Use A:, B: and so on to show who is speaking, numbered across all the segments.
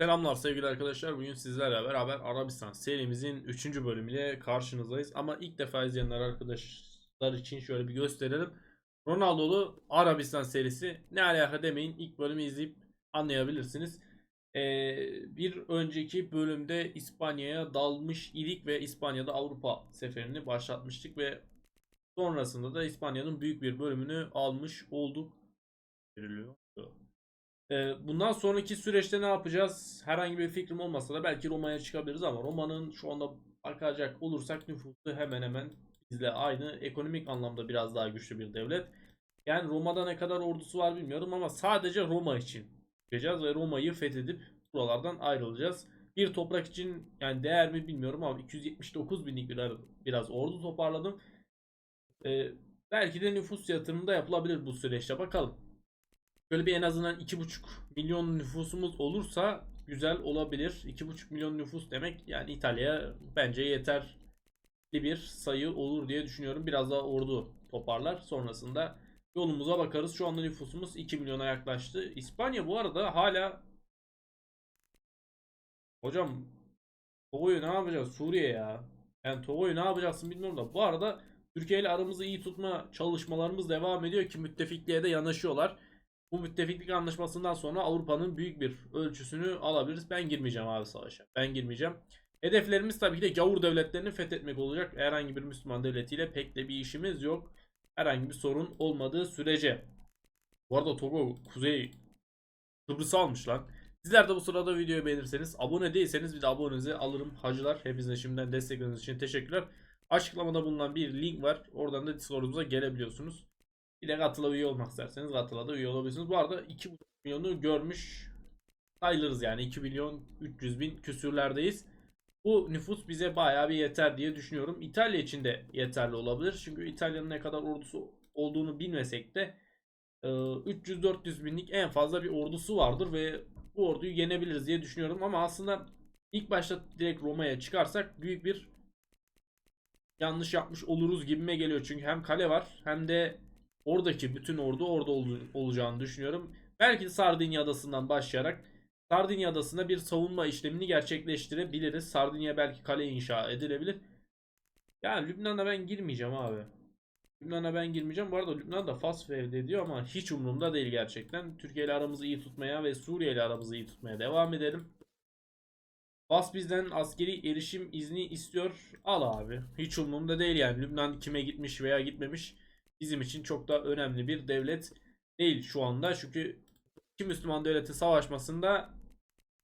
A: Selamlar sevgili arkadaşlar. Bugün sizlerle beraber Arabistan serimizin 3. bölümüyle karşınızdayız. Ama ilk defa izleyenler arkadaşlar için şöyle bir gösterelim. Ronaldo'lu Arabistan serisi ne alaka demeyin. İlk bölümü izleyip anlayabilirsiniz. Ee, bir önceki bölümde İspanya'ya dalmış idik ve İspanya'da Avrupa seferini başlatmıştık ve sonrasında da İspanya'nın büyük bir bölümünü almış olduk. Veriliyor. Ee, Bundan sonraki süreçte ne yapacağız? Herhangi bir fikrim olmasa da belki Roma'ya çıkabiliriz ama Roma'nın şu anda bakacak olursak nüfusu hemen hemen bizle aynı. Ekonomik anlamda biraz daha güçlü bir devlet. Yani Roma'da ne kadar ordusu var bilmiyorum ama sadece Roma için çıkacağız ve Roma'yı fethedip buralardan ayrılacağız. Bir toprak için yani değer mi bilmiyorum ama 279 binlik bir biraz ordu toparladım. Ee, belki de nüfus yatırımı da yapılabilir bu süreçte bakalım. Böyle bir en azından 2,5 milyon nüfusumuz olursa güzel olabilir. 2,5 milyon nüfus demek yani İtalya'ya bence yeterli bir sayı olur diye düşünüyorum. Biraz daha ordu toparlar. Sonrasında yolumuza bakarız. Şu anda nüfusumuz 2 milyona yaklaştı. İspanya bu arada hala Hocam Togo'yu ne yapacağız? Suriye ya. Yani Togo'yu ne yapacaksın bilmiyorum da. Bu arada Türkiye ile aramızı iyi tutma çalışmalarımız devam ediyor ki müttefikliğe de yanaşıyorlar. Bu müttefiklik anlaşmasından sonra Avrupa'nın büyük bir ölçüsünü alabiliriz. Ben girmeyeceğim abi savaşa. Ben girmeyeceğim. Hedeflerimiz tabii ki de gavur devletlerini fethetmek olacak. Herhangi bir Müslüman devletiyle pek de bir işimiz yok. Herhangi bir sorun olmadığı sürece. Bu arada Togo Kuzey Kıbrıs'ı almış lan. Sizler de bu sırada videoyu beğenirseniz abone değilseniz bir de abonenizi alırım hacılar. Hepinize şimdiden destekleriniz için teşekkürler. Açıklamada bulunan bir link var. Oradan da Discord'umuza gelebiliyorsunuz. Bir de katıla üye olmak isterseniz katıla da üye olabilirsiniz. Bu arada 2,5 milyonu görmüş sayılırız yani 2 milyon 300 bin küsürlerdeyiz. Bu nüfus bize bayağı bir yeter diye düşünüyorum. İtalya için de yeterli olabilir. Çünkü İtalya'nın ne kadar ordusu olduğunu bilmesek de 300-400 binlik en fazla bir ordusu vardır ve bu orduyu yenebiliriz diye düşünüyorum. Ama aslında ilk başta direkt Roma'ya çıkarsak büyük bir yanlış yapmış oluruz gibime geliyor. Çünkü hem kale var hem de oradaki bütün ordu orada ol- olacağını düşünüyorum. Belki Sardinya adasından başlayarak Sardinya adasında bir savunma işlemini gerçekleştirebiliriz. Sardinya belki kale inşa edilebilir. Yani Lübnan'a ben girmeyeceğim abi. Lübnan'a ben girmeyeceğim. Bu arada Lübnan da Fas fevd ediyor ama hiç umurumda değil gerçekten. Türkiye ile aramızı iyi tutmaya ve Suriye ile aramızı iyi tutmaya devam edelim. Fas bizden askeri erişim izni istiyor. Al abi. Hiç umurumda değil yani. Lübnan kime gitmiş veya gitmemiş bizim için çok da önemli bir devlet değil şu anda. Çünkü iki Müslüman devletin savaşmasında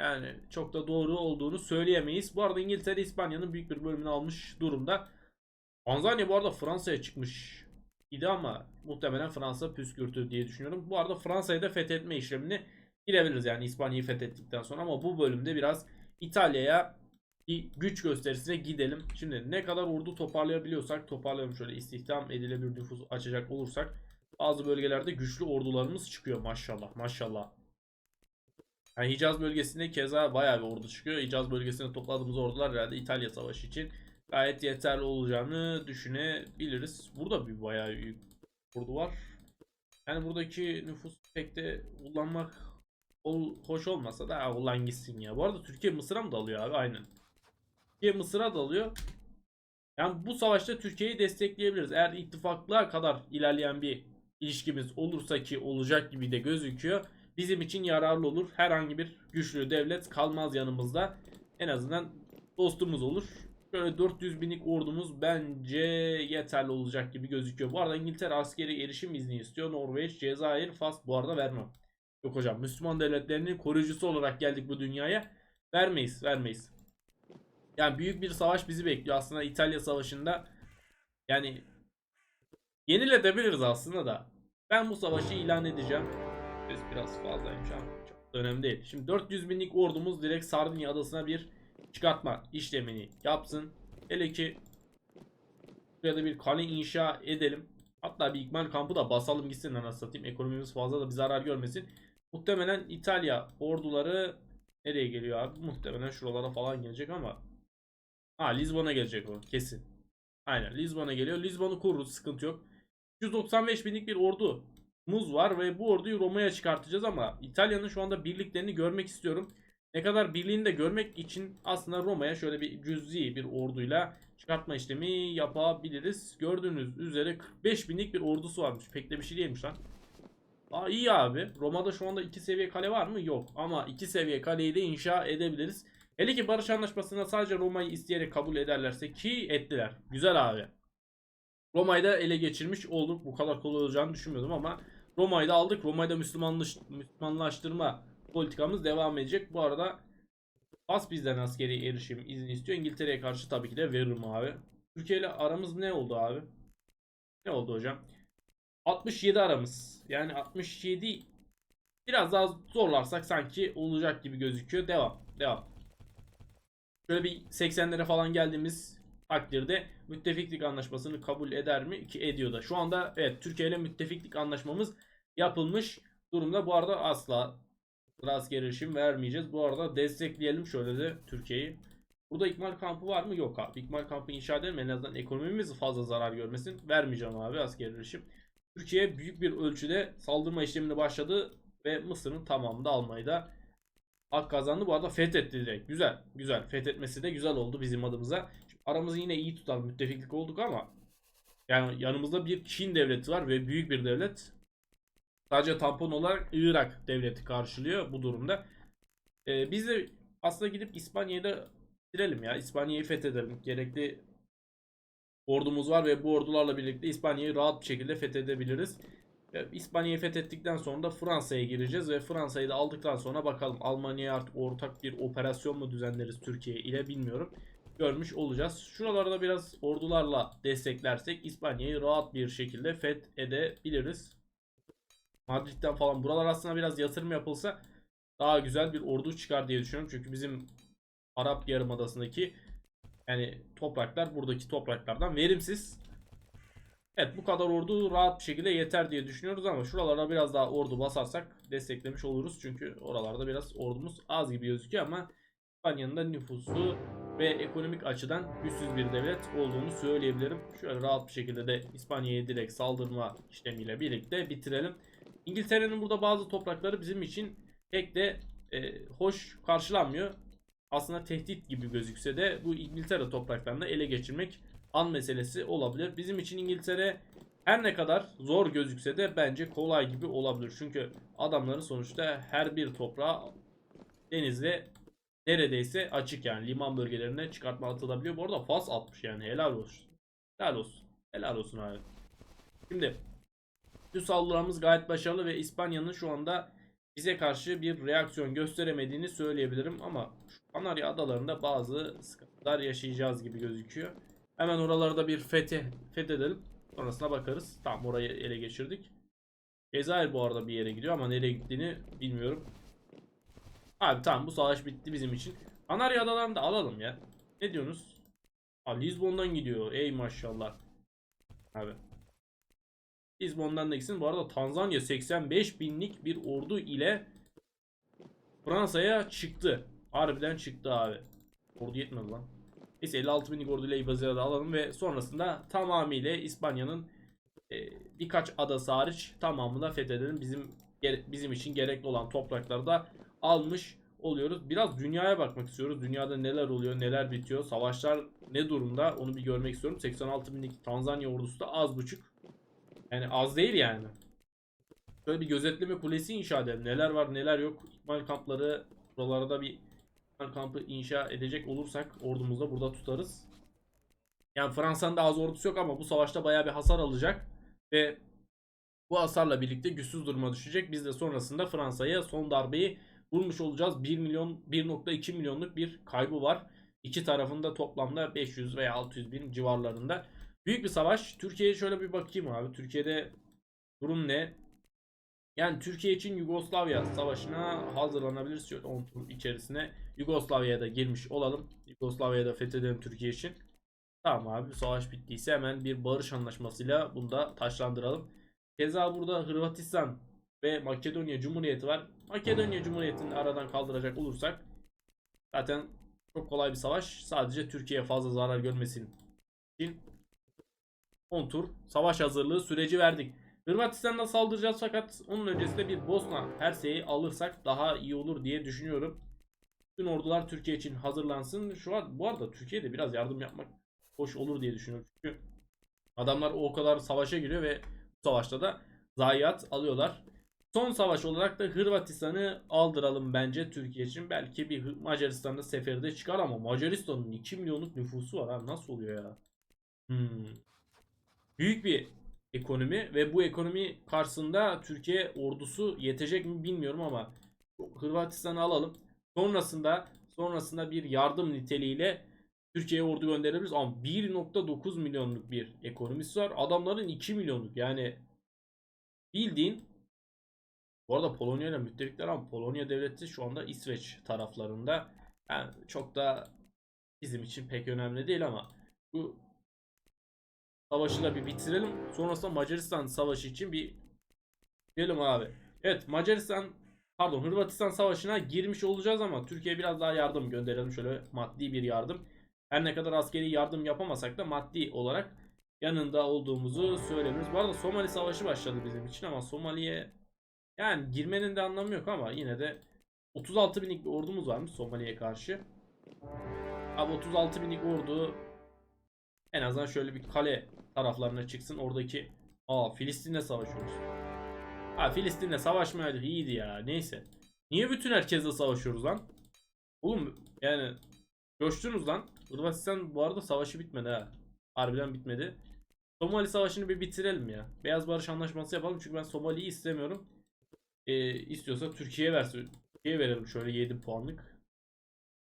A: yani çok da doğru olduğunu söyleyemeyiz. Bu arada İngiltere İspanya'nın büyük bir bölümünü almış durumda. Tanzanya bu arada Fransa'ya çıkmış idi ama muhtemelen Fransa püskürtü diye düşünüyorum. Bu arada Fransa'yı da fethetme işlemini girebiliriz yani İspanya'yı fethettikten sonra ama bu bölümde biraz İtalya'ya bir güç gösterisine gidelim. Şimdi ne kadar ordu toparlayabiliyorsak toparlayalım şöyle istihdam edilebilir nüfus açacak olursak bazı bölgelerde güçlü ordularımız çıkıyor maşallah maşallah. Yani Hicaz bölgesinde keza bayağı bir ordu çıkıyor. Hicaz bölgesinde topladığımız ordular herhalde İtalya savaşı için gayet yeterli olacağını düşünebiliriz. Burada bir bayağı büyük ordu var. Yani buradaki nüfus pek de kullanmak hoş olmasa da "Ha, ulan gitsin ya. Bu arada Türkiye Mısır'a mı dalıyor abi? Aynen. Türkiye Mısır'a dalıyor. Yani bu savaşta Türkiye'yi destekleyebiliriz. Eğer ittifaklığa kadar ilerleyen bir ilişkimiz olursa ki olacak gibi de gözüküyor. Bizim için yararlı olur. Herhangi bir güçlü devlet kalmaz yanımızda. En azından dostumuz olur. Şöyle 400 binlik ordumuz bence yeterli olacak gibi gözüküyor. Bu arada İngiltere askeri erişim izni istiyor. Norveç, Cezayir, Fas bu arada vermem. Yok hocam Müslüman devletlerinin koruyucusu olarak geldik bu dünyaya. Vermeyiz, vermeyiz. Yani büyük bir savaş bizi bekliyor aslında İtalya Savaşı'nda. Yani yenilebiliriz aslında da. Ben bu savaşı ilan edeceğim. Biz biraz fazlaymış ama çok önemli değil. Şimdi 400 binlik ordumuz direkt Sardinya adasına bir çıkartma işlemini yapsın. Hele ki buraya da bir kale inşa edelim. Hatta bir ikmal kampı da basalım gitsin anasını satayım. Ekonomimiz fazla da bir zarar görmesin. Muhtemelen İtalya orduları nereye geliyor abi? Muhtemelen şuralara falan gelecek ama Ha Lizbon'a gelecek o kesin. Aynen Lizbon'a geliyor. Lizbon'u kururuz sıkıntı yok. 195 binlik bir ordumuz var ve bu orduyu Roma'ya çıkartacağız ama İtalya'nın şu anda birliklerini görmek istiyorum. ne kadar birliğini de görmek için aslında Roma'ya şöyle bir cüzi bir orduyla çıkartma işlemi yapabiliriz. Gördüğünüz üzere 45 binlik bir ordusu varmış. Pek de bir şey değilmiş lan. Aa iyi abi. Roma'da şu anda 2 seviye kale var mı? Yok. Ama 2 seviye kaleyi de inşa edebiliriz. Hele ki barış anlaşmasında sadece Roma'yı isteyerek kabul ederlerse ki ettiler. Güzel abi. Roma'yı da ele geçirmiş olduk. Bu kadar kolay olacağını düşünmüyordum ama Roma'yı da aldık. Roma'yı da Müslümanlaş, Müslümanlaştırma politikamız devam edecek. Bu arada Fas bizden askeri erişim izni istiyor. İngiltere'ye karşı tabii ki de veririm abi. Türkiye ile aramız ne oldu abi? Ne oldu hocam? 67 aramız. Yani 67 biraz daha zorlarsak sanki olacak gibi gözüküyor. Devam. Devam. Şöyle bir 80'lere falan geldiğimiz takdirde müttefiklik anlaşmasını kabul eder mi? Ki ediyor da. Şu anda evet Türkiye ile müttefiklik anlaşmamız yapılmış durumda. Bu arada asla askeri erişim vermeyeceğiz. Bu arada destekleyelim şöyle de Türkiye'yi. Burada ikmal kampı var mı? Yok abi. İkmal kampı inşa edelim. En azından ekonomimiz fazla zarar görmesin. Vermeyeceğim abi askeri erişim. Türkiye büyük bir ölçüde saldırma işlemine başladı ve Mısır'ın tamamını da almayı hak kazandı. Bu arada fethetti direkt. Güzel. Güzel. Fethetmesi de güzel oldu bizim adımıza. Şimdi aramızı yine iyi tutalım. Müttefiklik olduk ama yani yanımızda bir Çin devleti var ve büyük bir devlet. Sadece tampon olarak Irak devleti karşılıyor bu durumda. Ee, biz de aslında gidip İspanya'yı da bitirelim ya. İspanya'yı fethedelim. Gerekli ordumuz var ve bu ordularla birlikte İspanya'yı rahat bir şekilde fethedebiliriz. Ee, İspanya'yı fethettikten sonra da Fransa'ya gireceğiz ve Fransa'yı da aldıktan sonra bakalım Almanya'ya artık ortak bir operasyon mu düzenleriz Türkiye ile bilmiyorum. Görmüş olacağız. Şuralarda biraz ordularla desteklersek İspanya'yı rahat bir şekilde fethedebiliriz. Madrid'den falan buralar aslında biraz yatırım yapılsa daha güzel bir ordu çıkar diye düşünüyorum. Çünkü bizim Arap Yarımadası'ndaki yani topraklar buradaki topraklardan verimsiz. Evet bu kadar ordu rahat bir şekilde yeter diye düşünüyoruz ama şuralara biraz daha ordu basarsak desteklemiş oluruz. Çünkü oralarda biraz ordumuz az gibi gözüküyor ama İspanya'nın da nüfusu ve ekonomik açıdan güçsüz bir devlet olduğunu söyleyebilirim. Şöyle rahat bir şekilde de İspanya'ya direkt saldırma işlemiyle birlikte bitirelim. İngiltere'nin burada bazı toprakları bizim için pek de e, hoş karşılanmıyor. Aslında tehdit gibi gözükse de bu İngiltere topraklarını ele geçirmek an meselesi olabilir. Bizim için İngiltere her ne kadar zor gözükse de bence kolay gibi olabilir. Çünkü adamların sonuçta her bir toprağı denizde neredeyse açık yani liman bölgelerine çıkartma atılabiliyor. Bu arada Fas atmış yani helal olsun. Helal olsun. Helal olsun abi. Şimdi bu saldırımız gayet başarılı ve İspanya'nın şu anda bize karşı bir reaksiyon gösteremediğini söyleyebilirim ama şu Kanarya adalarında bazı sıkıntılar yaşayacağız gibi gözüküyor. Hemen oralarda bir fetih fethedelim. Sonrasına bakarız. Tamam orayı ele geçirdik. Cezayir bu arada bir yere gidiyor ama nereye gittiğini bilmiyorum. Abi tamam bu savaş bitti bizim için. Kanarya adalarını da alalım ya. Ne diyorsunuz? Aa, Lizbon'dan gidiyor. Ey maşallah. Abi. Lizbon'dan da gitsin. Bu arada Tanzanya 85 binlik bir ordu ile Fransa'ya çıktı. Harbiden çıktı abi. Ordu yetmedi lan. Neyse 56 binlik orduyla İbazira'da alalım ve sonrasında tamamıyla İspanya'nın e, birkaç adası hariç tamamını fethedelim. Bizim bizim için gerekli olan toprakları da almış oluyoruz. Biraz dünyaya bakmak istiyoruz. Dünyada neler oluyor, neler bitiyor, savaşlar ne durumda onu bir görmek istiyorum. 86 binlik Tanzanya ordusu da az buçuk. Yani az değil yani. Böyle bir gözetleme kulesi inşa edelim. Neler var neler yok. İkmal kampları buralarda bir kampı inşa edecek olursak ordumuzu da burada tutarız. Yani Fransa'nın da az ordusu yok ama bu savaşta baya bir hasar alacak. Ve bu hasarla birlikte güçsüz duruma düşecek. Biz de sonrasında Fransa'ya son darbeyi vurmuş olacağız. 1 milyon 1.2 milyonluk bir kaybı var. İki tarafında toplamda 500 veya 600 bin civarlarında. Büyük bir savaş. Türkiye'ye şöyle bir bakayım abi. Türkiye'de durum ne? Yani Türkiye için Yugoslavya savaşına hazırlanabiliriz. Şöyle 10 tur içerisine Yugoslavya'ya da girmiş olalım. Yugoslavya'ya da fethedelim Türkiye için. Tamam abi savaş bittiyse hemen bir barış anlaşmasıyla bunu da taşlandıralım. Keza burada Hırvatistan ve Makedonya Cumhuriyeti var. Makedonya Cumhuriyeti'ni aradan kaldıracak olursak zaten çok kolay bir savaş. Sadece Türkiye fazla zarar görmesin için 10 tur savaş hazırlığı süreci verdik. Hırvatistan'da saldıracağız fakat onun öncesinde bir Bosna Hersey'i alırsak daha iyi olur diye düşünüyorum. Bütün ordular Türkiye için hazırlansın. Şu an bu arada Türkiye'de biraz yardım yapmak hoş olur diye düşünüyorum. Çünkü adamlar o kadar savaşa giriyor ve bu savaşta da zayiat alıyorlar. Son savaş olarak da Hırvatistan'ı aldıralım bence Türkiye için. Belki bir Macaristan'da seferde çıkar ama Macaristan'ın 2 milyonluk nüfusu var ha. Nasıl oluyor ya? Hmm. Büyük bir ekonomi ve bu ekonomi karşısında Türkiye ordusu yetecek mi bilmiyorum ama Hırvatistan'ı alalım. Sonrasında sonrasında bir yardım niteliğiyle Türkiye'ye ordu gönderebiliriz ama 1.9 milyonluk bir ekonomisi var. Adamların 2 milyonluk yani bildiğin bu arada Polonya ile müttefikler ama Polonya devleti şu anda İsveç taraflarında. Yani çok da bizim için pek önemli değil ama bu savaşı da bir bitirelim. Sonrasında Macaristan savaşı için bir gidelim abi. Evet Macaristan pardon Hırvatistan savaşına girmiş olacağız ama Türkiye'ye biraz daha yardım gönderelim şöyle maddi bir yardım. Her ne kadar askeri yardım yapamasak da maddi olarak yanında olduğumuzu söylemiyoruz. Bu arada Somali savaşı başladı bizim için ama Somali'ye yani girmenin de anlamı yok ama yine de 36 binlik bir ordumuz varmış Somali'ye karşı. Abi 36 binlik ordu en azından şöyle bir kale taraflarına çıksın. Oradaki aa Filistin'le savaşıyoruz. Ha Filistin'le savaşmayaydık iyiydi ya. Neyse. Niye bütün herkesle savaşıyoruz lan? Oğlum yani coştunuz lan. Hırvatistan bu arada savaşı bitmedi ha. Harbiden bitmedi. Somali savaşını bir bitirelim ya. Beyaz Barış Anlaşması yapalım çünkü ben Somali'yi istemiyorum. Ee, istiyorsa Türkiye'ye versin. Türkiye'ye verelim şöyle 7 puanlık.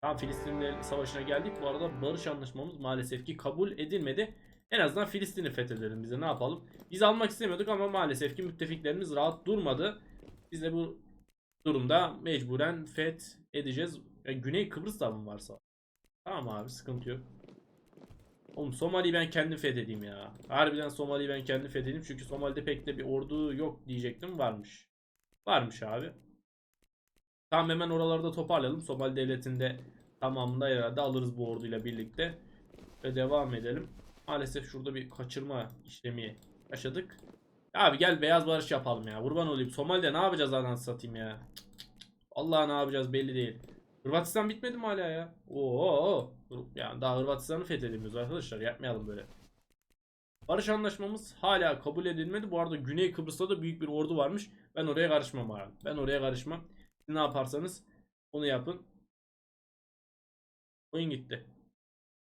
A: Tam Filistin'le savaşına geldik. Bu arada barış anlaşmamız maalesef ki kabul edilmedi. En azından Filistin'i fethedelim bize ne yapalım. Biz almak istemiyorduk ama maalesef ki müttefiklerimiz rahat durmadı. Biz de bu durumda mecburen feth edeceğiz. Ya Güney Kıbrıs'ta mı varsa? Tamam abi sıkıntı yok. Oğlum Somali'yi ben kendim fethedeyim ya. Harbiden Somali'yi ben kendim fethedeyim. Çünkü Somali'de pek de bir ordu yok diyecektim. Varmış. Varmış abi. Tamam hemen oralarda toparlayalım. Somali devletinde tamamında herhalde alırız bu orduyla birlikte. Ve devam edelim. Maalesef şurada bir kaçırma işlemi yaşadık. Abi gel beyaz barış yapalım ya. Kurban olayım. Somali'de ne yapacağız anasını satayım ya. Allah ne yapacağız belli değil. Hırvatistan bitmedi mi hala ya? Oo. Yani daha Hırvatistan'ı fethedemiyoruz arkadaşlar. Yapmayalım böyle. Barış anlaşmamız hala kabul edilmedi. Bu arada Güney Kıbrıs'ta da büyük bir ordu varmış. Ben oraya karışmam abi. Ben oraya karışmam. Siz ne yaparsanız onu yapın. Oyun gitti.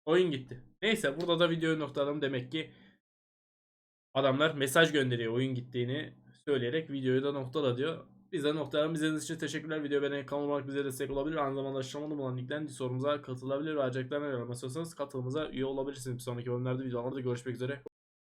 A: Oyun gitti. Neyse burada da videoyu noktalayalım. Demek ki adamlar mesaj gönderiyor oyun gittiğini söyleyerek videoyu da noktala diyor. Biz de noktalayalım. İzlediğiniz için teşekkürler. Video beğenerek kanal olarak bize destek olabilir. Aynı zamanda açıklamada bulunan linkten sorumuza katılabilir ve ayrıcalıklarına yorum istiyorsanız katılımıza üye olabilirsiniz. Bir sonraki bölümlerde videolarda görüşmek üzere.